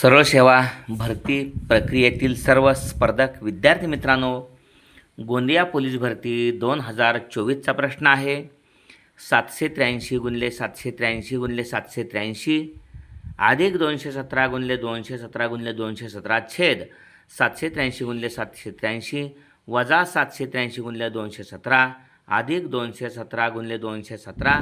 सरळ सेवा भरती प्रक्रियेतील सर्व स्पर्धक विद्यार्थी मित्रांनो गोंदिया पोलीस भरती दोन हजार चोवीसचा प्रश्न आहे. सातशे त्र्याऐंशी गुणले सातशे त्र्याऐंशी गुणले सातशे त्र्याऐंशी अधिक दोनशे सतरा गुणले दोनशे सतरा गुणले दोनशे सतरा छेद सातशे त्र्याऐंशी गुणले सातशे त्र्याऐंशी वजा सातशे त्र्याऐंशी गुणले दोनशे सतरा अधिक दोनशे सतरा गुणले दोनशे सतरा.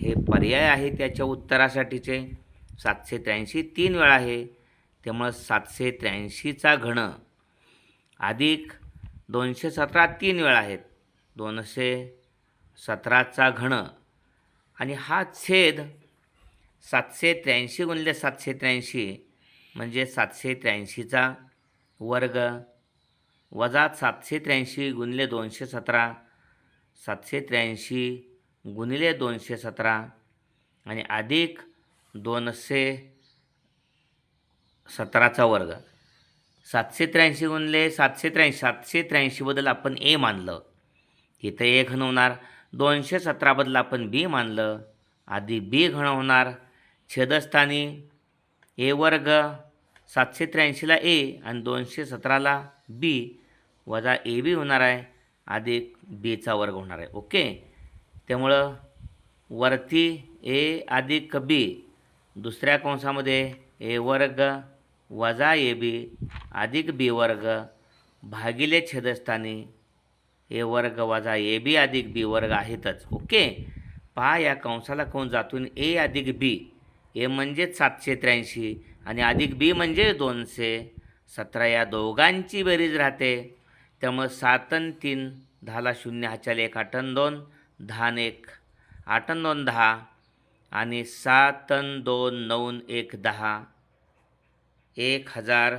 हे पर्याय आहे त्याच्या उत्तरासाठीचे. सातशे त्र्याऐंशी तीन वेळा आहे. त्यामुळं सातशे त्र्याऐंशीचा घण अधिक दोनशे सतरा तीन वेळा आहेत. दोनशे सतराचा घण आणि हा छेद सातशे त्र्याऐंशी गुणले सातशे त्र्याऐंशी म्हणजे सातशे त्र्याऐंशीचा वर्ग वजा सातशे त्र्याऐंशी गुणले दोनशे सतरा. सातशे त्र्याऐंशी गुणिले दोनशे सतरा. आणि अधिक दोनशे सतराचा वर्ग. सातशे त्र्याऐंशी गुणले सातशे त्र्याऐंशी सातशे त्र्याऐंशीबद्दल आपण ए मानलं. इथं ए घन होणार दोनशे सतराबद्दल आपण बी मानलं. आधी बी घन होणार छेदस्थानी ए वर्ग सातशे त्र्याऐंशीला ए आणि दोनशे सतराला बी वजा ए बी होणार आहे. आधी बीचा वर्ग होणार आहे. ओके? त्यामुळं वरती ए अधिक बी. दुसऱ्या कंसामध्ये ए वर्ग वजा ए बी अधिक बी वर्ग भागिले छेदस्थानी ए वर्ग वजा ए बी अधिक बी वर्ग आहेतच. ओके? पहा या कंसाला कोण जातून ए अधिक बी ए म्हणजेच सातशे त्र्याऐंशी आणि अधिक बी म्हणजे दोनशे. सतरा या दोघांची बेरीज राहते. त्यामुळं सात तीन दहाला शून्य हाच्याल एक आठ दोन दहा एक आठ दोन दहा आणि सात दोन नऊ एक दहा. एक हजार.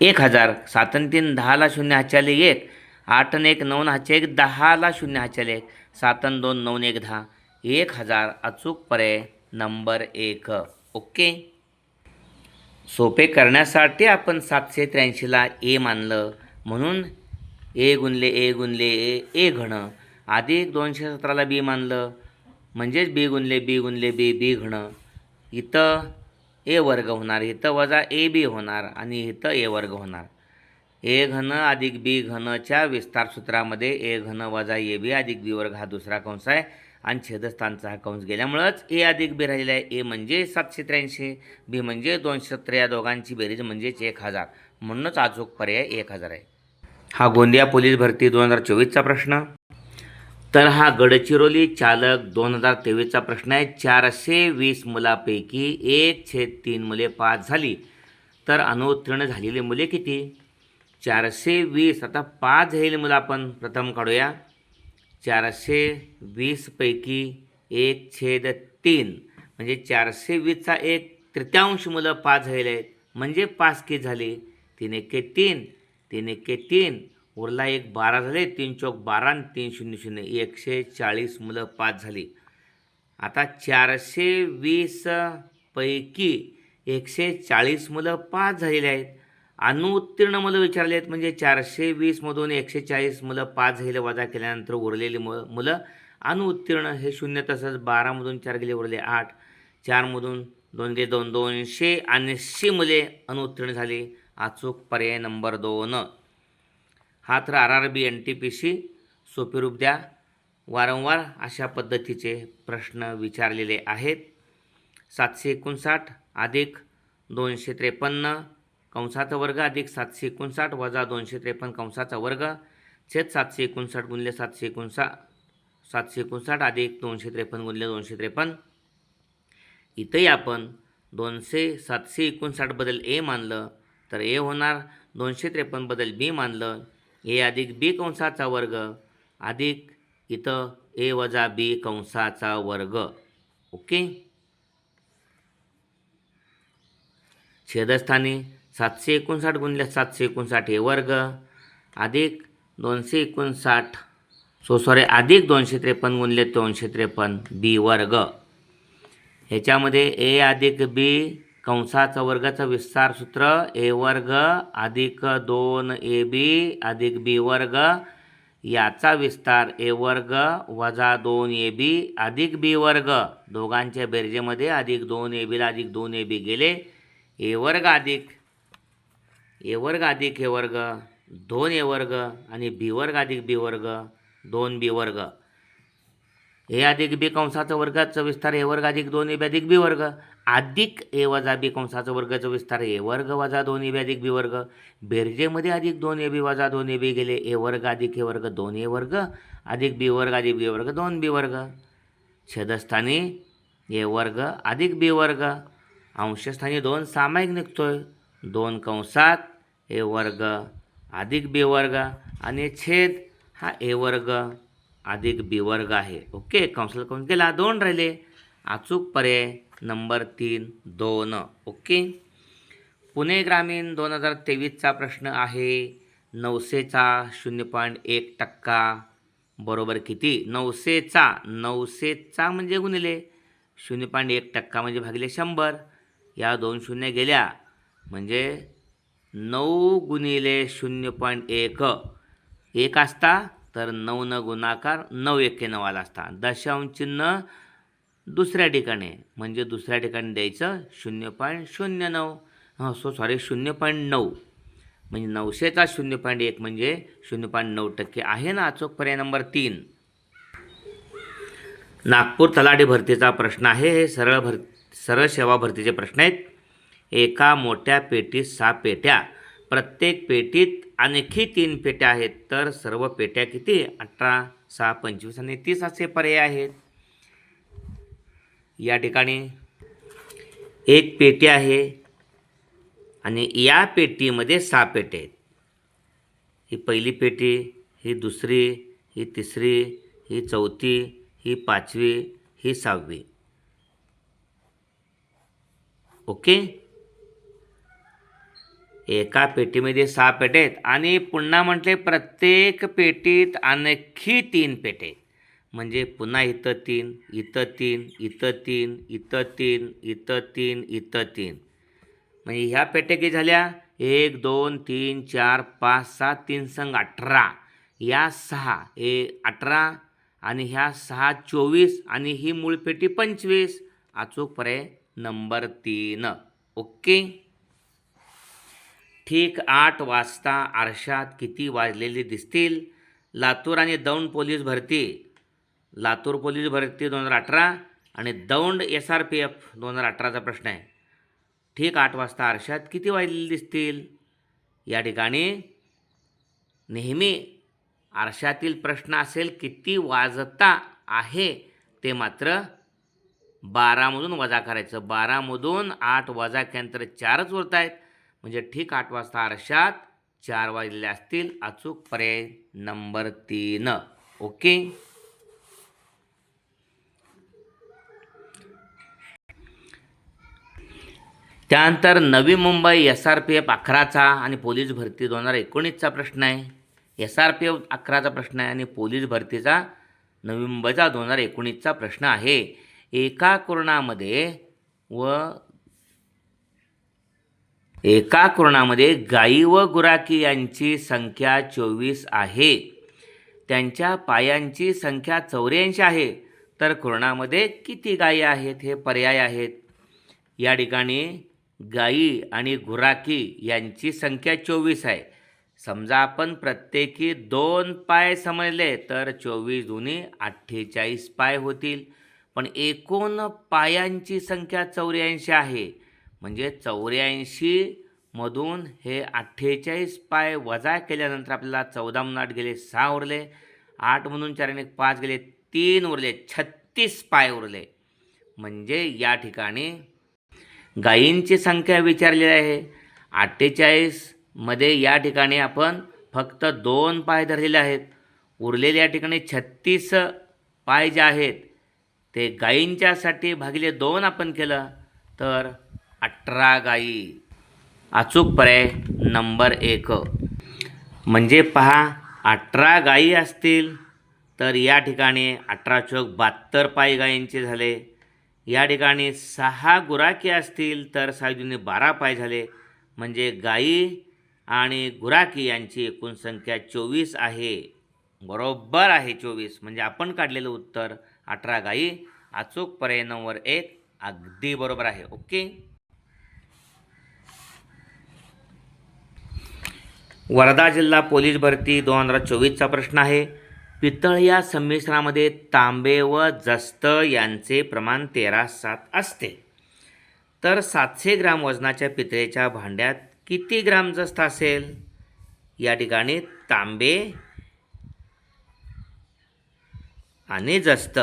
एक हजार. सातन तीन दहाला शून्य हाच्याले एक. आठ न एक नऊ हाचे एक. दहाला शून्य हाच्याले एक. सातन दोन नऊ एक दहा. एक हजार. अचूक पर्याय नंबर एक. ओके? सोपे करण्यासाठी आपण सातशे त्र्याऐंशीला ए मानलं. म्हणून ए गुणले ए गुणले ए ए घण अधिक दोनशे सतराला बी मानलं. म्हणजेच बी गुणले बी गुणले बी बी घण इथं ए वर्ग होणार इथं वजा ए बी होणार आणि इथं ए वर्ग होणार. ए घन अधिक बी घनच्या विस्तार सूत्रामध्ये ए घन वजा ए बी अधिक बी वर्ग हा दुसरा कंस आहे आणि छेदस्थानचा हा कंस गेल्यामुळंच ए अधिक बी राहिलेला आहे. ए म्हणजे सातशे त्र्याऐंशी बी म्हणजे दोनशे सत्तर. या दोघांची बेरीज म्हणजेच एक हजार. म्हणूनच अचूक पर्याय एक हजार आहे. हा गोंदिया पोलीस भरती दोन हजार चोवीसचा प्रश्न. तर हा गडचिरोली चालक दोन हजार तेवीसचा प्रश्न आहे. चारशे वीस मुलापैकी एक छेद तीन मुले पास झाली. तर अनुत्तीर्ण झालेली मुले किती? चारशे वीस. आता पाच झालेली मुलं आपण प्रथम काढूया. चारशे वीसपैकी एक छेद तीन. म्हणजे चारशे वीसचा एक तृतीयांश मुलं पाच झालेले आहेत. म्हणजे पाच की झाली? तीन एके तीन. तीन एके तीन. उरला एक बारा झाले तीन चौक बारा आणि तीन शून्य शून्य. एकशे चाळीस मुलं पाच झाली. आता चारशे वीस पैकी एकशे चाळीस मुलं पास झालेली आहेत. अनुत्तीर्ण मुलं विचारले आहेत म्हणजे चारशे वीसमधून एकशे चाळीस मुलं पास झालेले वजा केल्यानंतर उरलेली मु मुलं अनुत्तीर्ण हे शून्य तसंच बारामधून चार गेले उरले आठ. चारमधून दोन गेले दोन दोनशे ऐंशी मुले अनुत्तीर्ण झाली. अचूक पर्याय नंबर दोन. हा तर R R B N T P C सोपे रूप द्या. वारंवार अशा पद्धतीचे प्रश्न विचारलेले आहेत. सातशे एकोणसाठ अधिक दोनशे त्रेपन्न कंसाचा वर्ग अधिक सातशे एकोणसाठ वजा दोनशे त्रेपन्न कंसाचा वर्ग छेद सातशे एकोणसाठ गुणले सातशे एकोणसाठ सातशे एकोणसाठ अधिक दोनशे त्रेपन्न गुणले दोनशे त्रेपन्न. इथंही आपण दोनशे सातशे एकोणसाठ बदल ए मानलं तर ए होणार दोनशे त्रेपन्न बदल बी मानलं. ए अधिक बी कंसाचा वर्ग अधिक इथं ए वजा बी कंसाचा वर्ग. ओके? छेदस्थानी सातशे एकोणसाठ गुणले सातशे एकोणसाठ हे वर्ग अधिक दोनशे एकोणसाठ सो सॉरी अधिक दोनशे त्रेपन्न गुणले दोनशे त्रेपन्न बी वर्ग. ह्याच्यामध्ये ए अधिक बी कंसाचा वर्गाचं विस्तार सूत्र ए वर्ग अधिक दोन ए बी अधिक बी वर्ग याचा विस्तार ए वर्ग वजा दोन ए बी अधिक बी वर्ग. दोघांच्या बेरजेमध्ये अधिक दोन ए बीला अधिक दोन ए बी गेले. ए वर्ग अधिक ए वर्ग अधिक ए वर्ग दोन ए वर्ग आणि बी वर्ग अधिक बी वर्ग दोन बी वर्ग. ए अधिक बी कंसाचा वर्गाचा विस्तार ए वर्ग अधिक दोन ए बी अधिक बी वर्ग. अधिक ए वजा बी कंसाचा वर्गाचा विस्तार ए वर्ग वजा दोन ए बी अधिक बी वर्ग. बेरजेमध्ये अधिक दोन ए बी वजा दोन ए बी गेले ए वर्ग अधिक ए वर्ग दोन ए वर्ग अधिक बी वर्ग अधिक बी वर्ग दोन बी वर्ग. छेदस्थानी ए वर्ग अधिक बी वर्ग. अंशस्थानी दोन सामायिक निघतोय दोन कंसात ए वर्ग अधिक बी वर्ग आणि छेद हा ए वर्ग अधिक बी वर्ग आहे. ओके कंसाला कोण केला? दोन राहिले. अचूक पर्याय नंबर तीन दोन. ओके? पुणे ग्रामीण दोन हजार तेवीसचा प्रश्न आहे. नऊशेचा शून्य पॉईंट एक टक्का. बरोबर किती? नऊशेचा. नऊशेचा म्हणजे गुणिले. शून्य पॉईंट एक टक्का म्हणजे भागिले शंभर. या दोन शून्य गेल्या. म्हणजे नऊ गुणिले शून्य पॉईंट एक. एक असता तर नऊ न गुणाकार नऊ एके नऊ आला असता. दशांश चिन्ह दुसऱ्या ठिकाणी. आहे. म्हणजे दुसऱ्या ठिकाणी द्यायचं शून्य पॉईंट शून्य नऊ. हां सो सॉरी शून्य पॉईंट नऊ. म्हणजे नऊशेचा शून्य पॉईंट एक म्हणजे शून्य पॉईंट नऊ टक्के आहे ना अचूक पर्याय नंबर तीन. नागपूर तलाठी भरतीचा प्रश्न आहे. हे सरळ भर सरळ सेवा भरतीचे प्रश्न आहेत. एका मोठ्या पेटीत सहा पेट्या. प्रत्येक पेटीत आणखी तीन पेट्या आहेत. तर सर्व पेट्या किती? अठरा सहा पंचवीस आणि तीस असे पर्याय आहेत. या ठिकाणी एक पेटी आहे आणि या पेटीमध्ये सहा पेटी आहेत. ही पहिली पेटी ही दुसरी ही तिसरी ही चौथी ही पाचवी ही सहावी. ओके? एका पेटीमध्ये सहा पेटे आहेत आणि पुन्हा म्हटले प्रत्येक पेटीत आणखी तीन पेटे आहेत. म्हणजे पुन्हा इथं तीन इथं तीन इथं तीन इथं तीन इथं तीन इथं तीन. म्हणजे ह्या पेट्या किती झाल्या? एक दोन तीन चार पाच सात तीन संघ अठरा. या सहा हे अठरा आणि ह्या सहा चोवीस आणि ही मूळ पेटी पंचवीस. अचूक पर्याय नंबर तीन. ओके? ठीक आठ वाजता आरशात किती वाजलेले दिसतील? लातूर आणि दौंड पोलीस भरती. लातूर पोलीस भरती दोन हजार अठरा आणि Daund S R P F दोन हजार अठराचा प्रश्न आहे. ठीक आठ वाजता आरशात किती वाजलेले दिसतील? या ठिकाणी नेहमी आरशातील प्रश्न असेल किती वाजता आहे ते मात्र बारामधून वजा करायचं. बारामधून आठ वजा केल्यानंतर चारच उरत आहेत म्हणजे ठीक आठ वाजता आरशात चार वाजलेले असतील. अचूक पर्याय नंबर तीन. ओके? त्यानंतर Navi Mumbai S R P F अकराचा आणि पोलीस भरती दोन हजार एकोणीसचा प्रश्न आहे. एस आर पी एफ अकराचा प्रश्न आहे आणि पोलीस भरतीचा नवी मुंबईचा दोन हजार एकोणीसचा प्रश्न आहे. एका कोरोनामध्ये व एका कोरोनामध्ये गाई व गुराकी यांची संख्या चोवीस आहे. त्यांच्या पायांची संख्या चौऱ्याऐंशी आहे. तर कोरोनामध्ये किती गायी आहेत हे पर्याय आहेत. या ठिकाणी गायी आणि गुराखी यांची संख्या चोवीस आहे. समजा आपण प्रत्येकी दोन पाय समजले तर चोवीस दुनी अठ्ठेचाळीस पाय होतील. पण एकूण पायांची संख्या चौऱ्याऐंशी आहे. म्हणजे चौऱ्याऐंशीमधून हे अठ्ठेचाळीस पाय वजा केल्यानंतर आपल्याला चौदा म्हणून आठ गेले सहा उरले. आठ म्हणून चार आणि पाच गेले तीन उरले छत्तीस पाय उरले. म्हणजे या ठिकाणी गायींची संख्या विचारलेली आहे. अठ्ठेचाळीसमध्ये या ठिकाणी आपण फक्त दोन पाय धरलेले आहेत. उरलेल्या ठिकाणी छत्तीस पाय जे आहेत ते गायींच्यासाठी भागिले दोन आपण केलं तर अठरा गायी. अचूक पर्याय नंबर एक. म्हणजे पहा अठरा गायी असतील तर या ठिकाणी अठरा चौक बहात्तर पाय गायींचे झाले. या ठिकाणी सहा गुराखी असतील तर सायुजीने बारा पाय झाले. म्हणजे गायी आणि गुराखी यांची एकूण संख्या चोवीस आहे. बरोबर आहे चोवीस. म्हणजे आपण काढलेलं उत्तर अठरा गायी अचूक पर्याय नंबर एक अगदी बरोबर आहे. ओके? वर्धा जिल्हा पोलीस भरती दोन हजार चोवीसचा प्रश्न आहे. पितळ या संमिश्रणामध्ये तांबे व जस्त यांचे प्रमाण तेरा सात असते. तर सातशे ग्राम वजनाच्या पितळेच्या भांड्यात किती ग्राम जस्त असेल? या ठिकाणी तांबे आणि जस्त.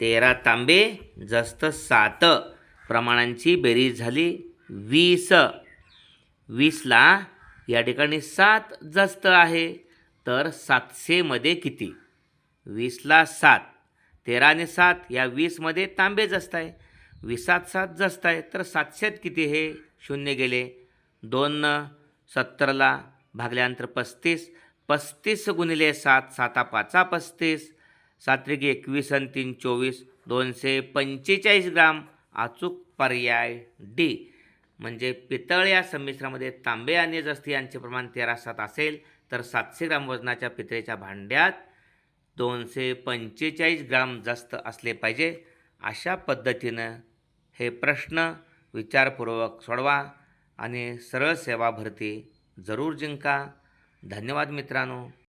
तेरा तांबे जस्त सात. प्रमाणांची बेरीज झाली वीस. वीसला या ठिकाणी सात जस्त आहे. तर सातशेमध्ये किती? वीसला सात. तेराने सात या वीसमध्ये तांबे जस्त आहे वीसात सात जस्त आहे तर सातशेत किती हे? शून्य गेले. दोन सत्तरला भागल्यानंतर पस्तीस. पस्तीस गुणिले सात साता पाचा पस्तीस. सात्रिक एकवीस आणि तीन चोवीस दोनशे पंचेचाळीस ग्राम अचूक पर्याय डी म्हणजे पितळ या संमिश्रामध्ये तांबे आणि जस्ती यांचे प्रमाण तेरा सात असेल. तर सातशे ग्राम वजनाच्या पितळेच्या भांड्यात दोनशे पंचेचाळीस ग्राम जास्त असले पाहिजे. अशा पद्धतीनं हे प्रश्न विचारपूर्वक सोडवा आणि सरळ सेवा भरती जरूर जिंका. धन्यवाद मित्रांनो.